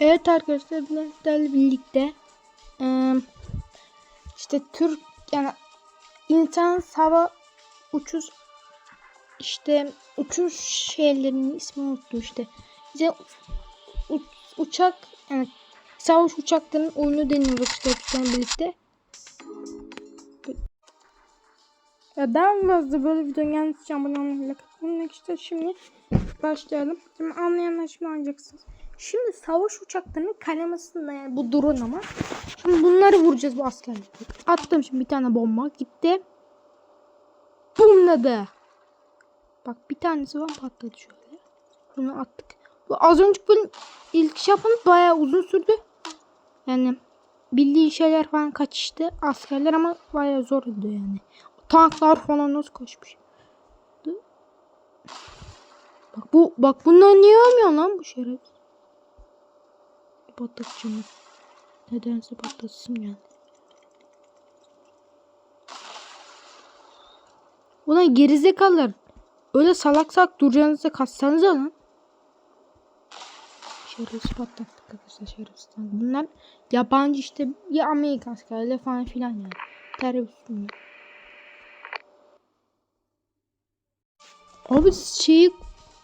Evet arkadaşlar bizlerle birlikte işte Türk yani insan hava uçuş işte uçuş şeylerinin ismi unuttum işte. U- uçak yani savaş uçaklarının oyunu deniyoruz işte bizlerle birlikte. Ya daha fazla böyle video gelmesi abone olmayı katılmak işte şimdi başlayalım. Şimdi anlayanlar şimdi anlayacaksınız. Şimdi savaş uçaklarının kalemasında yani bu drone ama. Şimdi bunları vuracağız bu askerleri. Attım şimdi bir tane bomba gitti. Bumladı. Bak bir tanesi var patladı şöyle. Bunu attık. Bu az önceki bölüm ilk şey yapmanız bayağı uzun sürdü. Yani bildiği şeyler falan kaçıştı. Askerler ama bayağı zordu yani. Tanklar falan nasıl koşmuş. Bak bu bak bunlar niye ölmüyor lan bu şeref? Patlatacağım. Nedense patlatsın yani. Buna gerizekalılar. Öyle salak salak duracağınızda kaçsanıza lan. Şerefsiz patlattık arkadaşlar şerefsiz. Bunlar yabancı işte ya Amerika askerleri falan filan yani. Terörist mi? Abi şeyi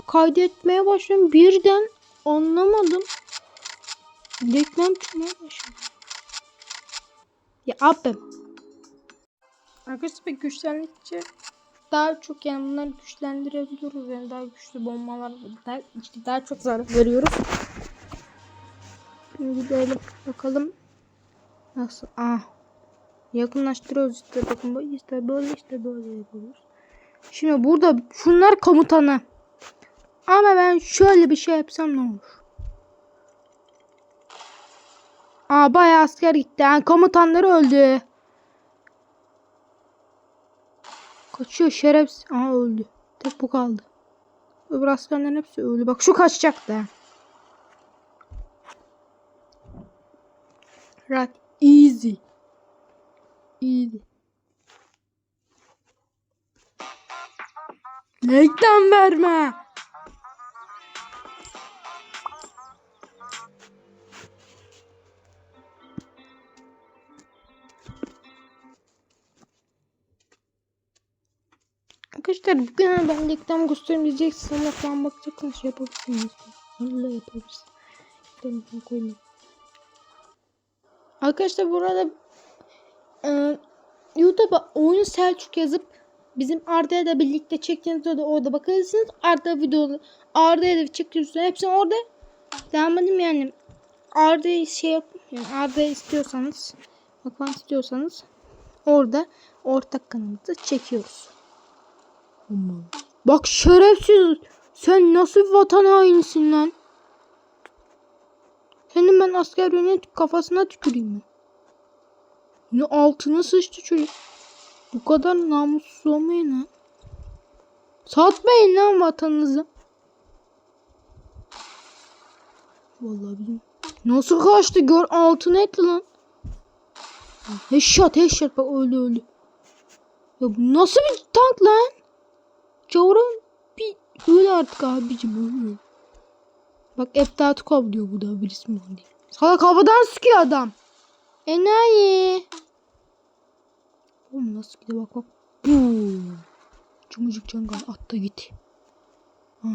kaydetmeye başladım birden anlamadım. Reklam çıkmaya başladı. Ya abi. Arkadaşlar pek güçlendikçe daha çok yani bunları güçlendirebiliyoruz yani daha güçlü bombalar daha, işte daha çok zarar veriyoruz. Şimdi gidelim bakalım nasıl ah yakınlaştırıyoruz işte bakın işte böyle işte böyle yapıyoruz. Şimdi burada şunlar komutanı. Ama ben şöyle bir şey yapsam ne olur? Aa bayağı asker gitti. Yani komutanları öldü. Kaçıyor şerefsiz. Aha öldü. Tek bu kaldı. Öbür askerlerin hepsi öldü. Bak şu kaçacaktı. Right. Easy. Easy. Reklam verme. Arkadaşlar bugün ben reklam göstermeyeceksiniz ama falan bakacaksınız şey yapabilirsiniz. Öyle yapabilirsiniz. Telefon koyayım. Arkadaşlar burada e, YouTube'a oyun Selçuk yazıp bizim Arda'ya da birlikte çektiğiniz videoda orada bakabilirsiniz. Arda videoları Arda'ya da çektiğiniz hepsini orada devam edeyim yani. Arda'yı şey yap yani Arda'yı istiyorsanız bakmak istiyorsanız orada ortak kanalımızda çekiyoruz. Aman. Bak şerefsiz. Sen nasıl vatan hainisin lan? Senin ben asker yönet kafasına tüküreyim ben. Ne altına sıçtı çocuk. Bu kadar namussuz olmayın ha. Satmayın lan vatanınızı. Vallahi bizim nasıl kaçtı gör altına etti lan. Headshot headshot bak öldü öldü. Ya bu nasıl bir tank lan? Bir öyle artık abicim öyle. Bak Eftat Kov diyor bu da birisi mi diye. Salak havadan sıkıyor adam. Enayi. Oğlum nasıl gidiyor bak bak. Boom. Cumucuk cangal atta git. Ha.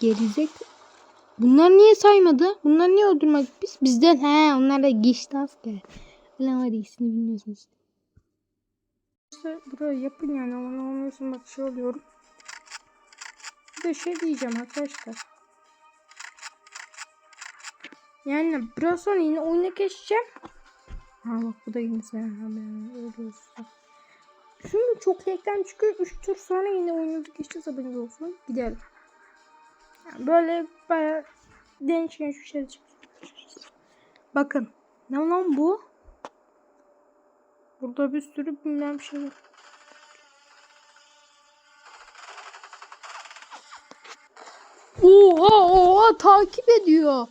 Gerizek. Bunlar niye saymadı? Bunlar niye öldürmek biz? Bizden he onlar da geçti asker. Ulan var ya ismini bilmiyorsunuz. İşte burayı yapın yani ama olmuyorsun bak şey oluyorum. Bir de şey diyeceğim arkadaşlar. Yani biraz sonra yine oyuna geçeceğim. Ha bak bu da yine sen. Şimdi çok reklam çıkıyor. 3 tur sonra yine oyuna geçeceğiz haberiniz olsun. Gidelim. Yani böyle baya değişken şu şey Bakın. Ne lan bu? Burada bir sürü bilmem şey var. Oha oha takip ediyor.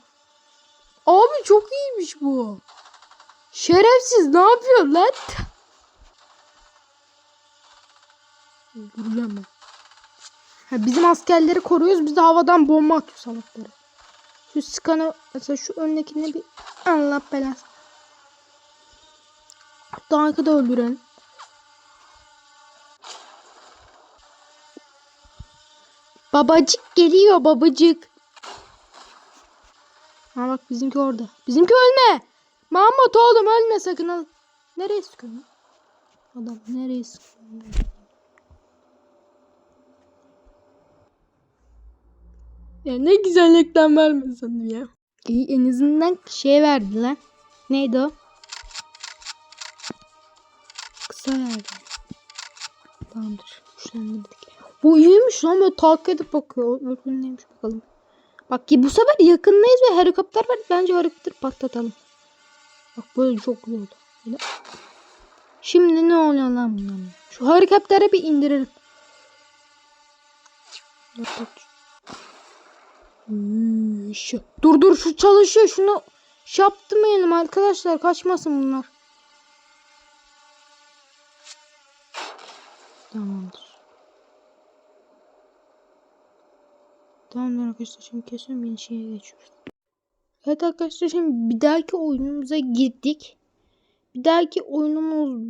Abi çok iyiymiş bu. Şerefsiz ne yapıyor lan? Vuracağım. Ha, bizim askerleri koruyoruz. Biz de havadan bomba atıyor salakları. Şu skanı mesela şu öndekini bir Allah belası. Daha kadar öldüren. Babacık geliyor babacık. Ha bak bizimki orada. Bizimki ölme. Mahmut oğlum ölme sakın al. Nereye sıkıyorsun? Adam nereye sıkıyor? Ya ne güzellikten vermesin ya. İyi en azından şey verdi lan. Neydi o? Kısa verdi. Tamamdır. Güçlendirdik. Bu iyiymiş lan böyle takip edip bakıyor. Öbürü neymiş bakalım. Bak ki bu sefer yakındayız ve helikopter var. Bence helikopter patlatalım. Bak böyle çok güzel oldu. Böyle. Şimdi ne oluyor lan bundan? Şu helikoptere bir indirelim. Dur, dur. Hmm, şu çalışıyor şunu şey yaptırmayalım arkadaşlar kaçmasın bunlar. Tamamdır. Tamamdır arkadaşlar şimdi kesin bir şeye geçiyoruz. Evet arkadaşlar şimdi bir dahaki oyunumuza girdik. Bir dahaki oyunumuz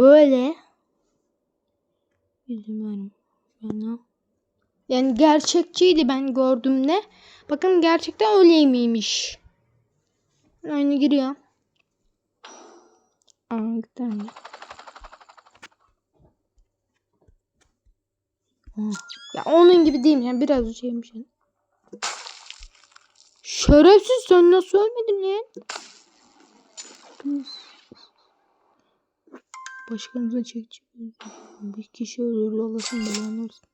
böyle. Verin. Bana. Yani gerçekçiydi ben gördüğümde. Bakın gerçekten öyleymiş. Aynı giriyor. Aa, bir tane. Ya onun gibi değil yani biraz şeymiş. Yani. Şerefsiz sen nasıl ölmedin lan? Başkanımıza çekeceğiz. Bir kişi ölür Allah'ın belanı olsun.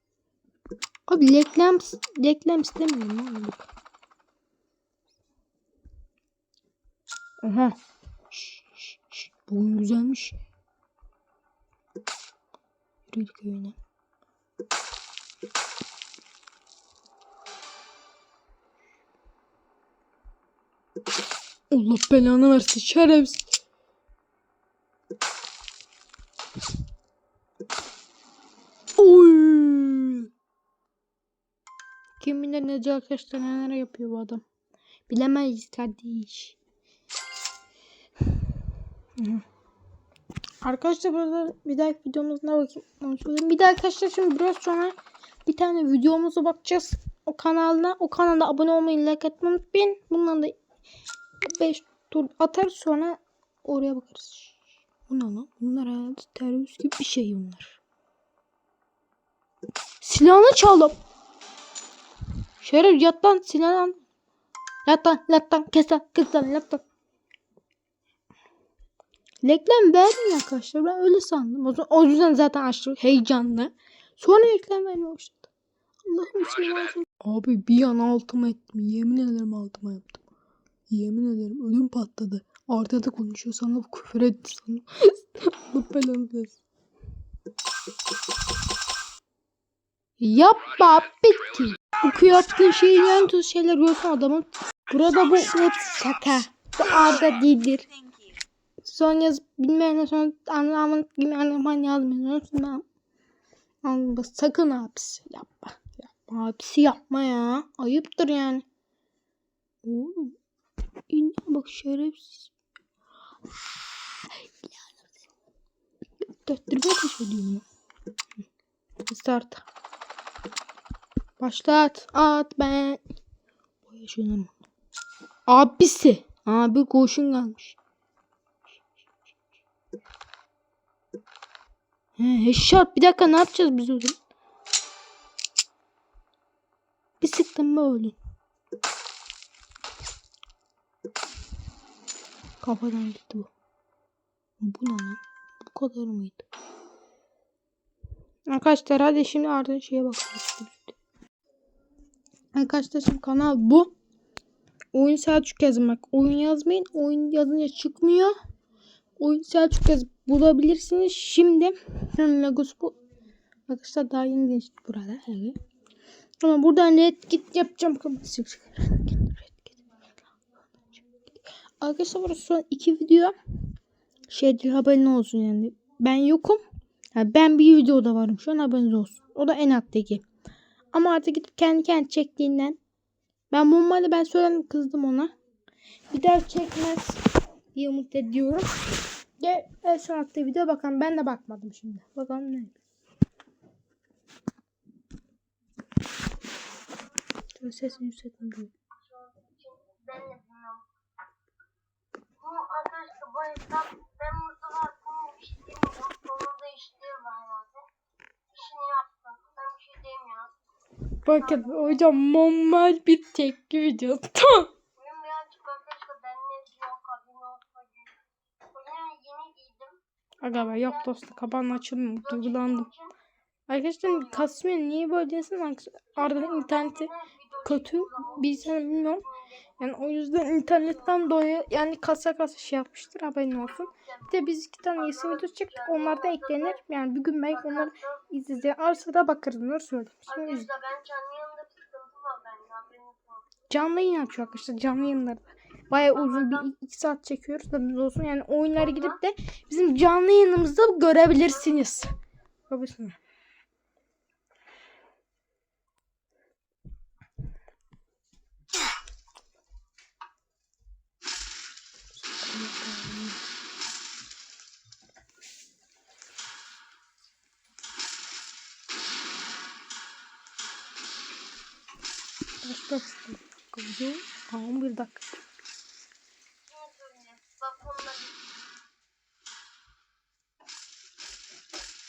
Abi reklam, reklam istemiyorum abi. Aha. Şş, şş, şş. Bugün güzelmiş. Yürüdük öyle. Allah belanı versin şerefsiz. Oy. Kim bilir nece arkadaşlar neler yapıyor bu adam. Bilemeyiz kardeş. Arkadaşlar burada bir dahaki videomuzuna bakayım. Bir daha arkadaşlar şimdi biraz sonra bir tane videomuza bakacağız. O kanalda. O kanalda abone olmayı, like atmayı unutmayın. Bundan da 5 tur atar sonra oraya bakarız. Bu ne lan? Bunlar herhalde terörist gibi bir şey bunlar. Silahını çaldım. Şerif yat lan silahını. Yat lan kes lan kes lan yat lan. Reklam vermiyor arkadaşlar. Ben öyle sandım. O, o yüzden zaten açtım heyecanlı. Sonra reklam vermeye başladı. Allah'ım için Abi bir an altıma ettim. Yemin ederim altıma yaptım. Yemin ederim ödüm patladı. Arkada konuşuyor sana küfür etti sana. Allah belanı versin. Yapma bitti. Bu yaptığın şeyin yan tuz şeyler görsen adamın. Burada bu hepsi şaka. Bu arda değildir. Son yaz bilmeyene son anlamın gibi anlaman yazmıyorsun. Anlamı sakın abisi yapma. Yapma abisi yapma ya. Ayıptır yani. Oğlum. İn bak şerefsiz. Döktürmeye çalışıyorum ya. Start. Başlat. At ben. Boya şunu. Abisi. Abi koşun kalmış. He, headshot. Bir dakika ne yapacağız biz o zaman? Bir sıktım mı ölün. Kafadan gitti bu. Bu ne lan? Bu kadar mıydı? Arkadaşlar hadi şimdi artık şeye bakalım. Arkadaşlar şimdi kanal bu. Oyun Selçuk yazmak. Oyun yazmayın. Oyun yazınca çıkmıyor. Oyun Selçuk yazıp bulabilirsiniz. Şimdi Lagos bu. Arkadaşlar daha yeni geçti burada. Evet. Ama buradan red git yapacağım. Arkadaşlar burası son iki video. Şeydir haberin olsun yani. Ben yokum. Yani ben bir videoda varım. Şu an haberiniz olsun. O da en alttaki. Ama artık gidip kendi kendi çektiğinden Ben normalde ben söyledim kızdım ona. Bir daha çekmez diye umut ediyorum. Gel en son attığı video bakalım. Ben de bakmadım şimdi. Bakalım ne. Şöyle sesini yükselteyim. diye. Ben de bilmiyorum. Bu arkadaşlar bu hesap ben Mustafa hakkında bir şey demiyorum. Onu da işliyorum herhalde. İşini yaptım. Ben bir şey demiyorum. Bakın hocam normal bir tepki videosu. Bugün birazcık arkadaşlar benimle yok kabin olsa. Bugün yeni giydim. Aga be yap dostum kapanma açılmıyor. Duygulandım. Arkadaşlar kasmıyor. Niye böyle diyorsun? Ardından interneti kötü bir sene bilmiyorum. Yani o yüzden internetten dolayı yani kasa kasa şey yapmıştır haberin olsun. Bir de biz iki tane yesin video çektik. Onlar da eklenir. Yani bir gün belki onları izleyeceğiz. Ara sıra bakarız. Onları söyleyeyim. Şimdi iz- Arkadaşlar ben canlı yayın yapıyor arkadaşlar. Canlı yayınlarda. Bayağı uzun bir iki saat çekiyoruz. Haberiniz olsun. Yani oyunlara gidip de bizim canlı yayınımızda görebilirsiniz. Görebilirsiniz. Başka bir video. Aa, 11 dakika.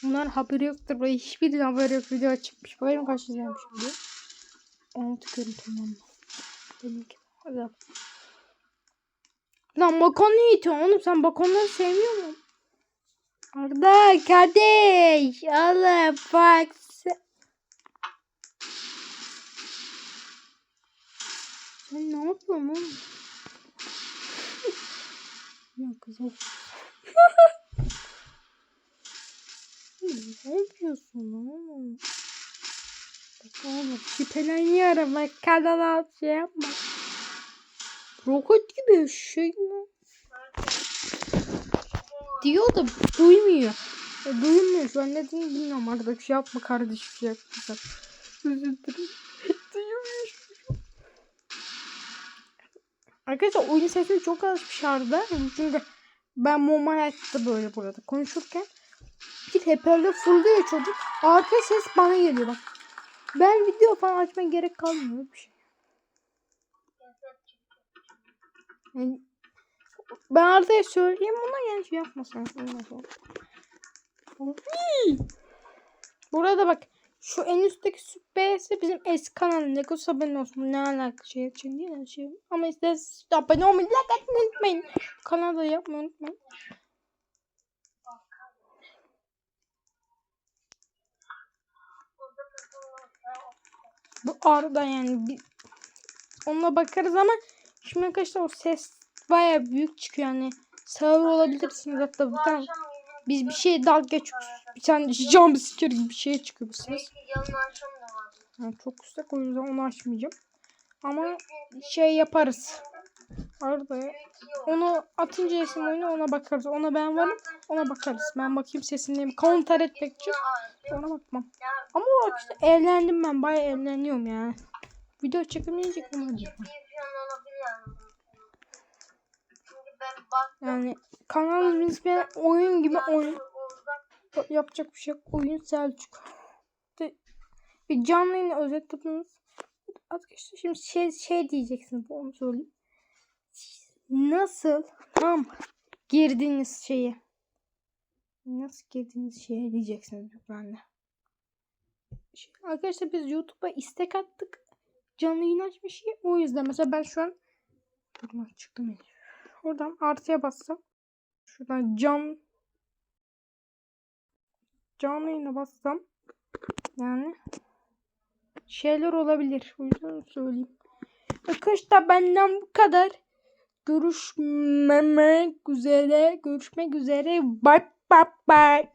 Bunlar haberi yoktur. Böyle hiçbirinin haberi yok. Video çıkmış. Bakayım kaç izlenmiş video. Onu tıkıyorum tamam mı? Benimki. Hadi. Lan bakon ne itiyorsun oğlum? Sen bakonları sevmiyor musun? Arda kardeş. Allah bak. Sen ne yapıyorsun oğlum? ya kızım. ne yapıyorsun oğlum? Bak oğlum şüpheleniyorum. Bak kanala şey yapma. Roket gibi şey mi? Diyor da duymuyor. E, duymuyor şu an ne dediğini bilmiyorum. Arada bir şey yapma kardeşim şey yapma. Özür dilerim. Duymuyor şu an. Arkadaşlar oyun sesi çok az bir şarjda. Çünkü ben normal hayatta böyle burada konuşurken bir hoparlör fırlıyor çocuk. Arka ses bana geliyor bak. Ben video falan açmaya gerek kalmıyor bir şey. Yani ben Arda'ya söyleyeyim ona yani şey yapmasın. Burada bak şu en üstteki süppeyesi bizim eski kanalım. Ne kadar haberin olsun. Ne alaka şey için değil mi? Şey. Ama isterseniz abone olmayı, like atmayı unutmayın. Kanalda yapmayı unutmayın. Bu Arda yani bir onunla bakarız ama şimdi arkadaşlar o ses baya büyük çıkıyor yani sağır olabilirsiniz hatta bir tane biz bir şey dalga geçiyoruz. Bir tane jump scare gibi bir şey çıkıyor bu ses yani çok yüksek o yüzden onu açmayacağım. Ama şey yaparız. Arda onu atınca isim oyunu ona bakarız. Ona ben varım ona bakarız. Ben bakayım sesini kontrol etmek için. Ona bakmam. Ama o işte eğlendim ben bayağı eğleniyorum yani video çekemeyecek mi acaba? Ciddi falan olabilir yani. Ben kanalımız ismi oyun gibi oyun yapacak bir şey yok. Oyun Selçuk. De, bir canlı yayını özet yapınız. Arkadaşlar şimdi şey, şey diyeceksiniz onu söyleyeyim. Nasıl tam girdiğiniz şeyi nasıl girdiğiniz şeye diyeceksiniz benimle. Şimdi arkadaşlar biz YouTube'a istek attık. Canlı yayın açmış şey. O yüzden mesela ben şu an Buradan çıktım. Oradan artıya bassam. Şuradan cam canlı yayına bassam yani şeyler olabilir. O yüzden söyleyeyim. Arkadaşlar benden bu kadar. Görüşmemek üzere. Görüşmek üzere. Bye bye bye.